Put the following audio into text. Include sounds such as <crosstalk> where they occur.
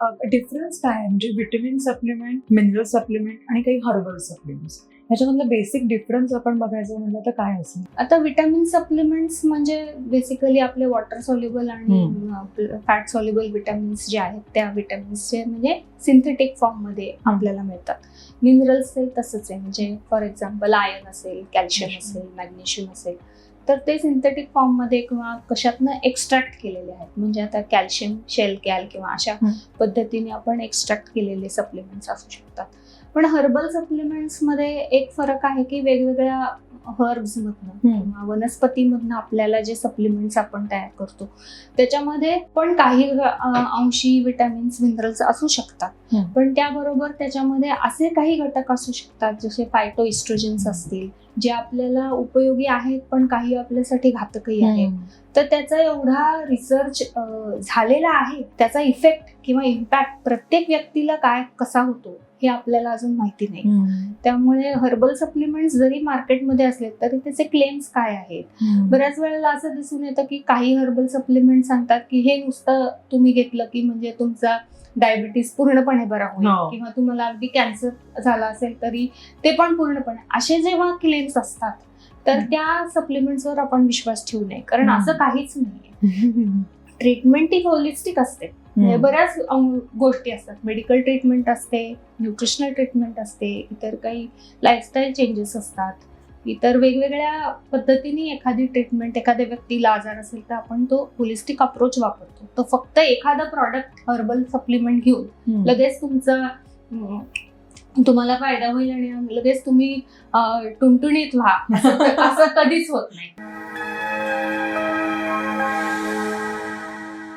Difference काय आहे? म्हणजे विटॅमिन सप्लिमेंट मिनरल सप्लिमेंट आणि काही हर्बल सप्लिमेंट्स ह्याच्यामधलं बेसिक डिफरन्स आपण बघायचं म्हणलं तर काय असेल? आता विटॅमिन सप्लिमेंट्स म्हणजे बेसिकली आपले वॉटर सॉल्युबल आणि फॅट सॉल्युबल विटॅमिन्स जे आहेत त्या विटॅमिन्सचे म्हणजे सिंथेटिक फॉर्ममध्ये आपल्याला मिळतात. मिनरल्स तसंच आहे. म्हणजे फॉर एक्झाम्पल आयर्न असेल कॅल्शियम. असेल मॅग्नेशियम असेल. तर ते सिंथेटिक फॉर्ममध्ये किंवा कशातनं एक्स्ट्रॅक्ट केलेले आहेत. म्हणजे आता कॅल्शियम शेल कॅल किंवा अशा. पद्धतीने आपण एक्स्ट्रॅक्ट केलेले सप्लिमेंट्स असू शकतात. पण हर्बल सप्लिमेंट्समध्ये एक फरक आहे की वेगवेगळ्या हर्ब्समधनं हं. किंवा वनस्पतीमधनं आपल्याला जे सप्लिमेंट्स आपण तयार करतो त्याच्यामध्ये पण काही अंशी विटॅमिन्स मिनरल्स असू शकतात. पण त्याबरोबर त्याच्यामध्ये असे काही घटक असू शकतात जसे फायटो इस्ट्रोजन्स असतील जे आपल्याला उपयोगी आहेत पण काही आपल्यासाठी घातकही आहेत तर त्याचा एवढा रिसर्च झालेला आहे त्याचा इफेक्ट किंवा इम्पॅक्ट प्रत्येक व्यक्तीला काय कसा होतो हे आपल्याला अजून माहिती नाही. त्यामुळे हर्बल सप्लिमेंट्स जरी मार्केटमध्ये असले तरी त्याचे क्लेम्स काय आहेत? बऱ्याच वेळेला असं दिसून येतं की काही हर्बल सप्लिमेंट सांगतात की हे नुसतं तुम्ही घेतलं की म्हणजे तुमचा डायबिटीस पूर्णपणे बरा होईल हो. किंवा तुम्हाला अगदी कॅन्सर झाला असेल तरी ते पण पूर्णपणे. असे जेव्हा क्लेम्स असतात तर. त्या सप्लिमेंट्सवर आपण विश्वास ठेवू नये. कारण. असं काहीच नाही <laughs> ट्रीटमेंट ही होलिस्टिक असते. म्हणजे बऱ्याच गोष्टी असतात. मेडिकल ट्रीटमेंट असते न्यूट्रिशनल ट्रीटमेंट असते इतर काही लाईफस्टाईल चेंजेस असतात. इतर वेगवेगळ्या पद्धतीने एखादी ट्रीटमेंट एखाद्या व्यक्तीला आजार असेल तर आपण तो होलिस्टिक अप्रोच वापरतो. तर फक्त एखादा प्रॉडक्ट हर्बल सप्लिमेंट घेऊन लगेच तुमचा तुम्हाला फायदा होईल आणि लगेच तुम्ही टुणटुणीत व्हा. असं कधीच होत नाही.